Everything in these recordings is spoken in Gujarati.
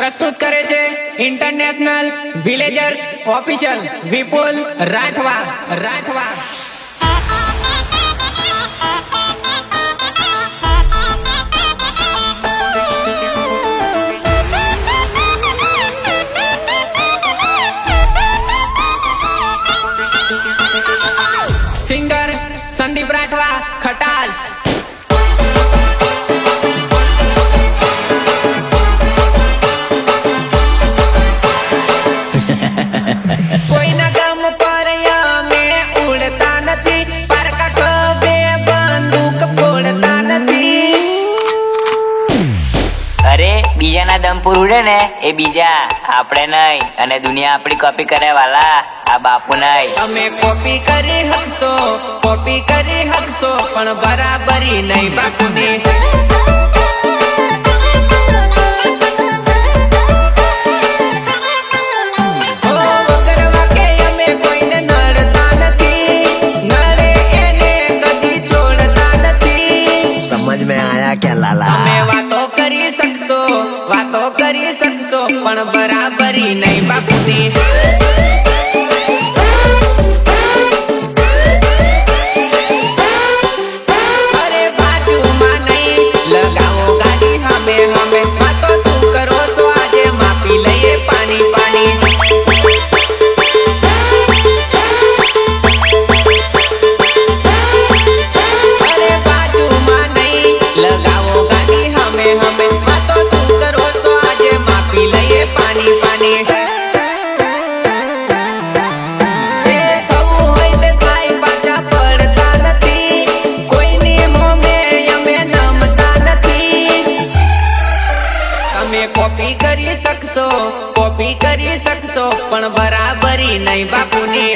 પ્રસ્તુત કરે છે international villagers official Vipul Rathwa Rathwa. Palanpur ઉડે ને એ બીજા. આપણે નહીં. અને દુનિયા આપણી કોપી કરે વાલા આ બાપુ નહીં. તમે કોપી કરી હકશો કોપી કરી હકશો પણ બરાબરી નહીં બાપુની. સમજ મેં આયા કે લાલા? but I કોપી કરી શકશો પણ બરાબરી નહીં બાપુની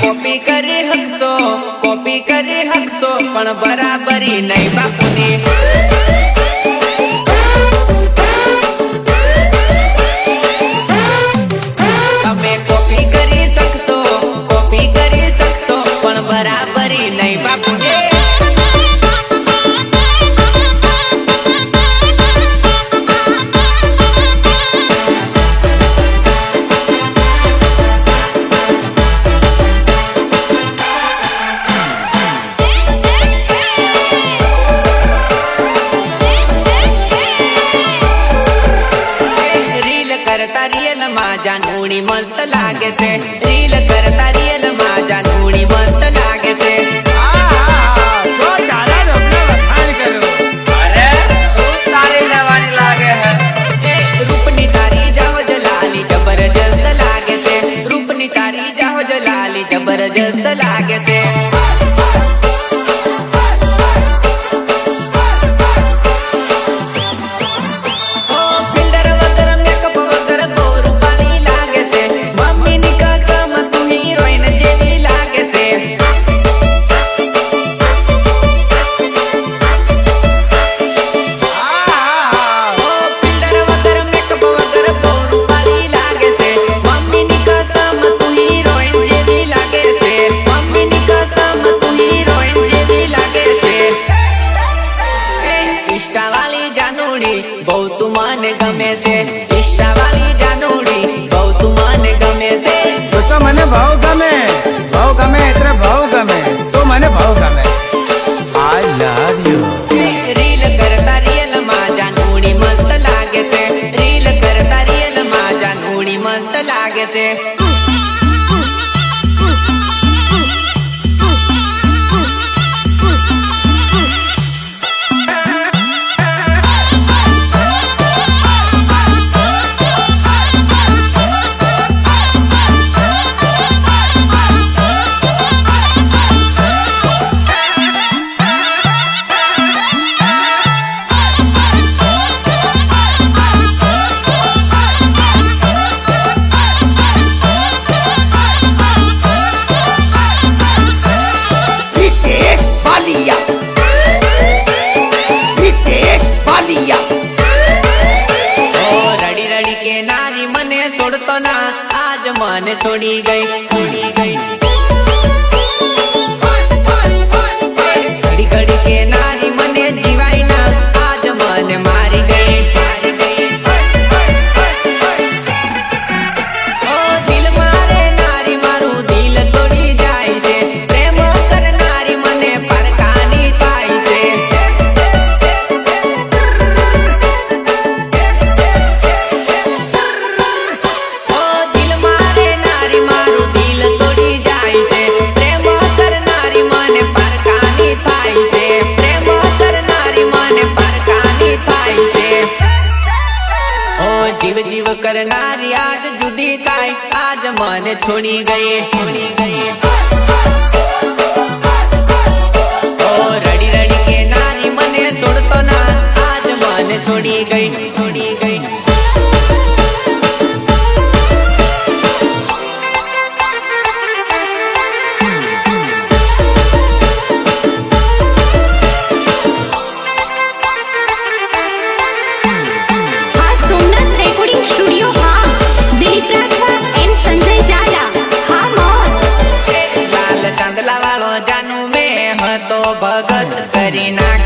કોપી કરી હકશો કોપી કરી હકશો પણ બરાબરી નહીં બાપુની লাগেছে ભગત કરી નાખ.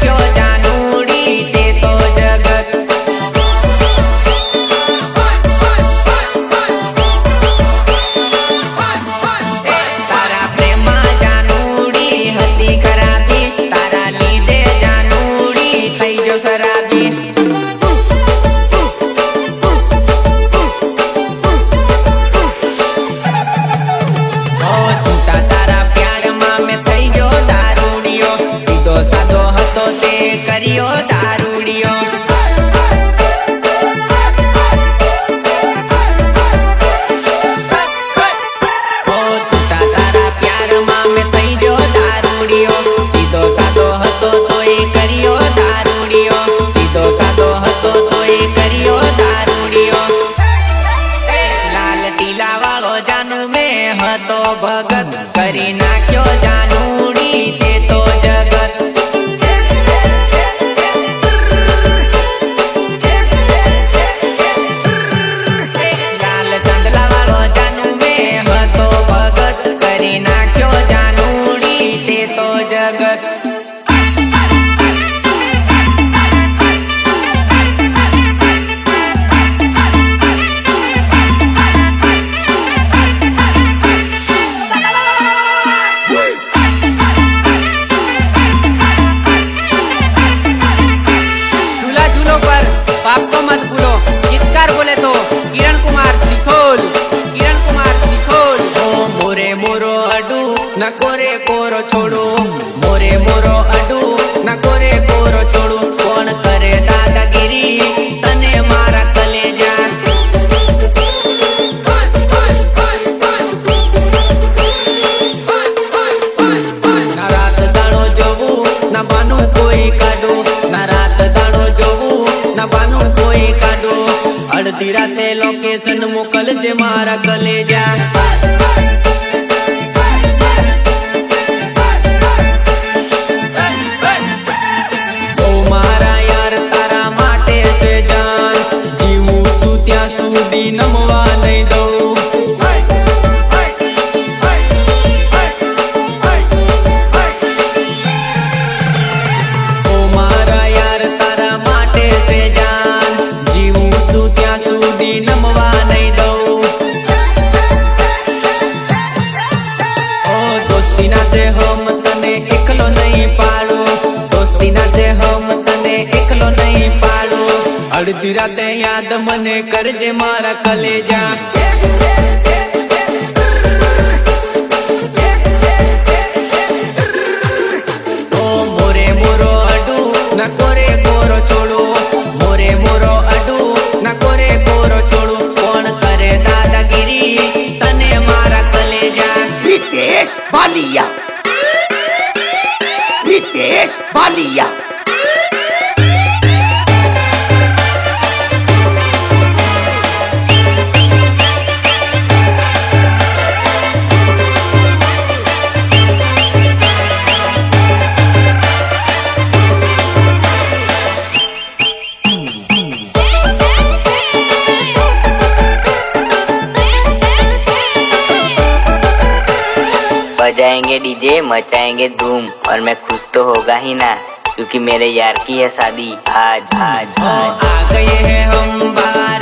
মোরে মোর અડધી રાતે યાદ મને કરજે મારા કલેજા Balía. British Balía. बजाएँगे डीजे मचाएँगे धूम और मैं खुश तो होगा ही ना क्योंकि मेरे यार की है शादी आज आज, आज। आ गए हैं हम बार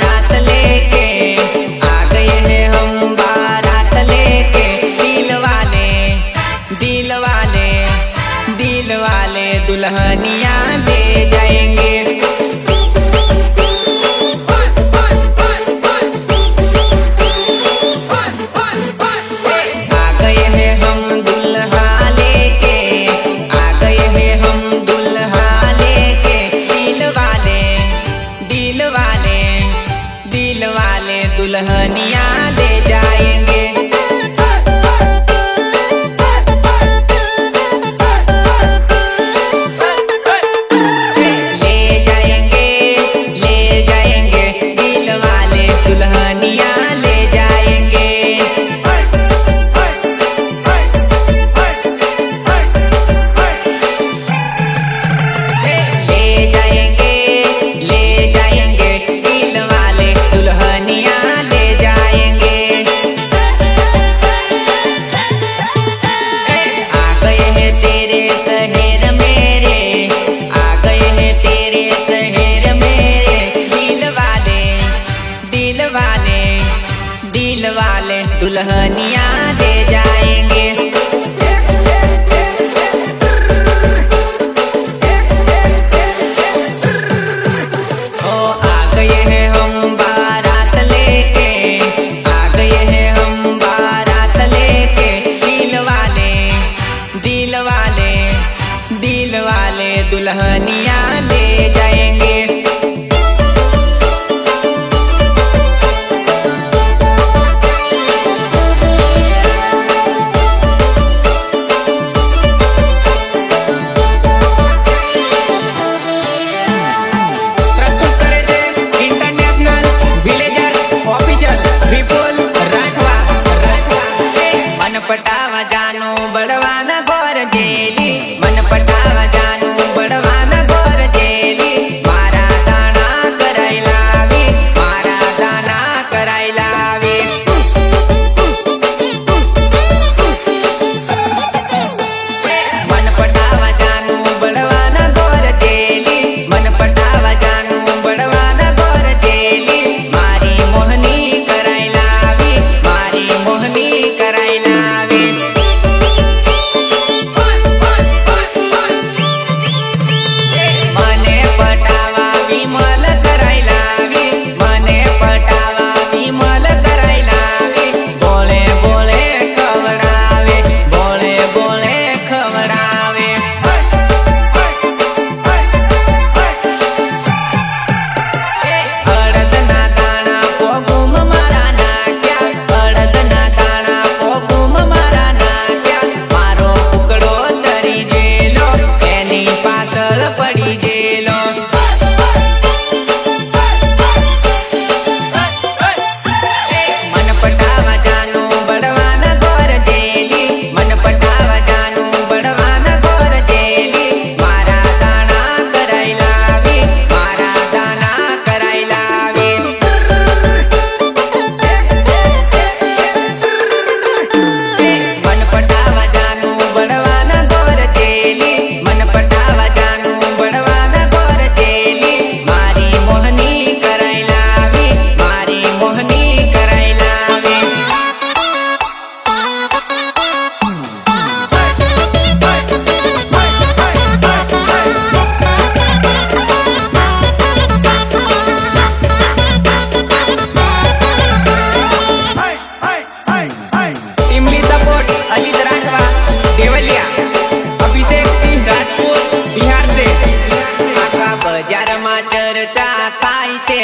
ચર્ચા થાય છે.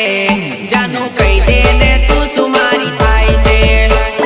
જાનું કહી દે ને તું તું મારી થાય છે.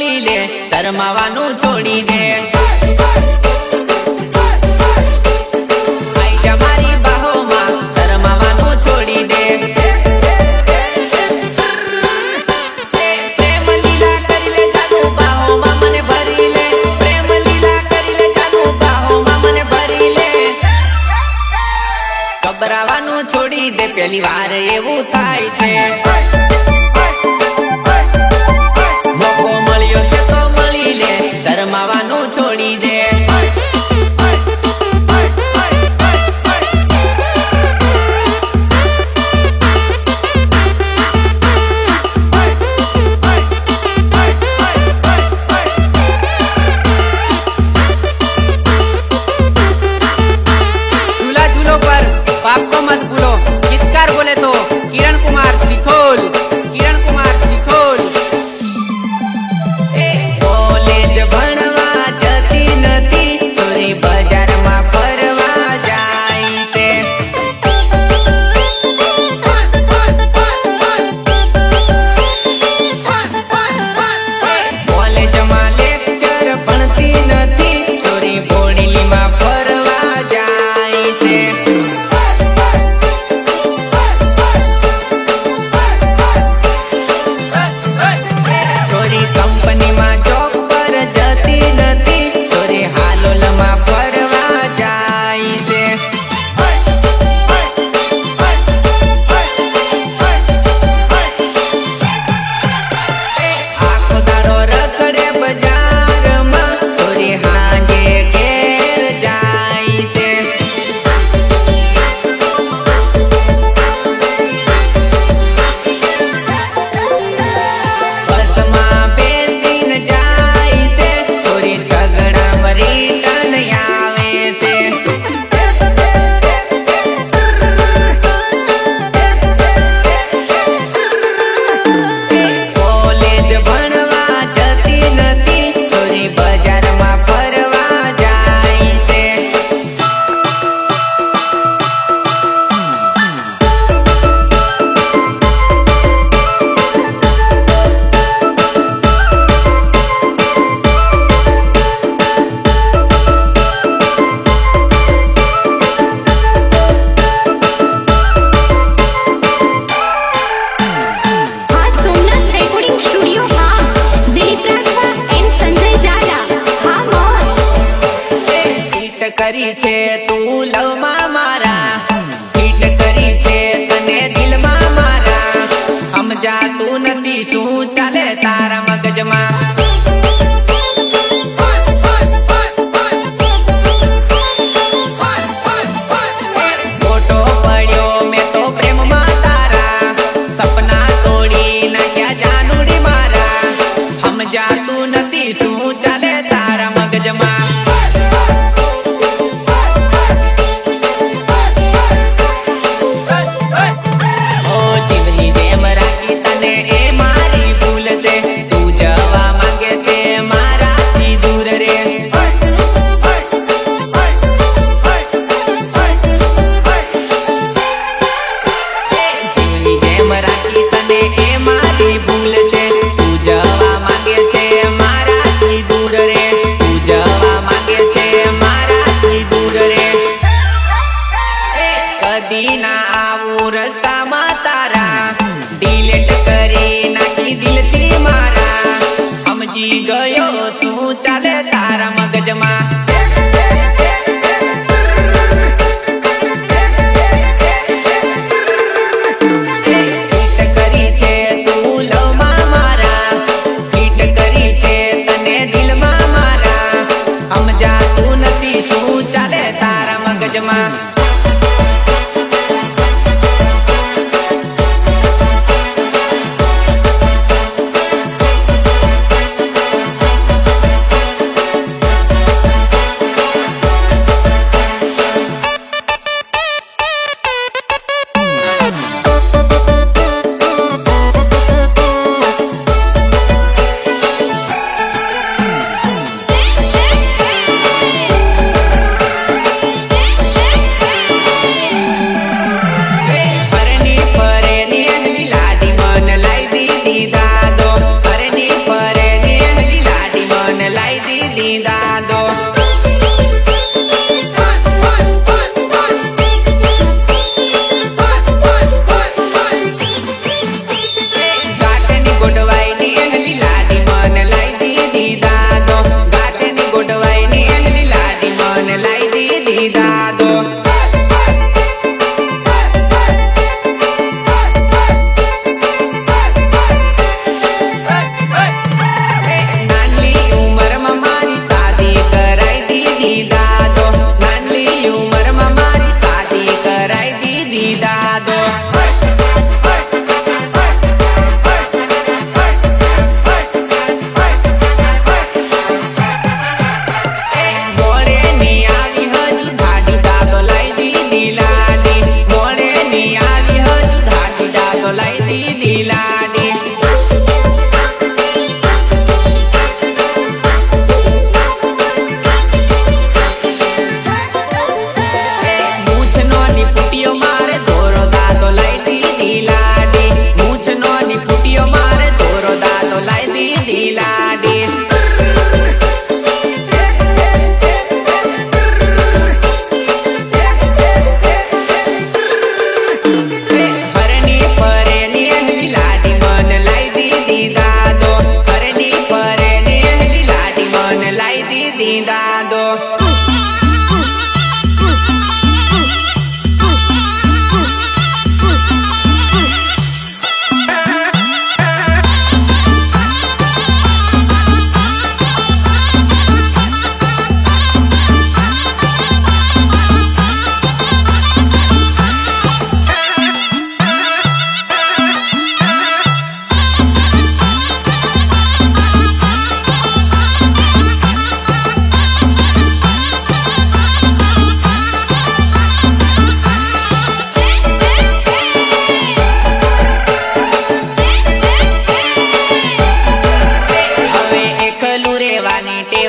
વળી લે શરમાવાનું છોડી દે. ગભરાવાનું છોડી દે પેલી વાર એવું થાય છે. money there. سوتا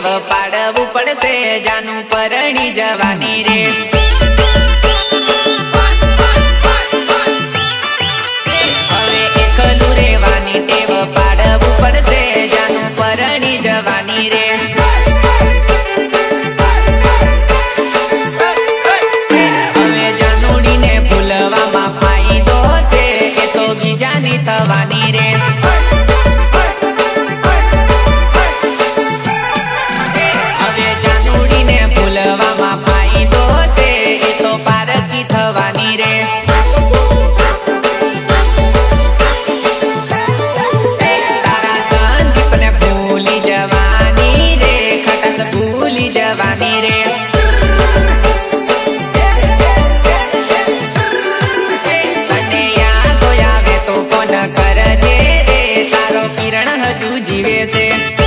ટેવ પાડવું પડશે, જાનું પરણી જવાની રે. હવે એકલું રેવાની ટેવ પાડવું પડશે, જાનું પરણી જવાની રે. परिवेशे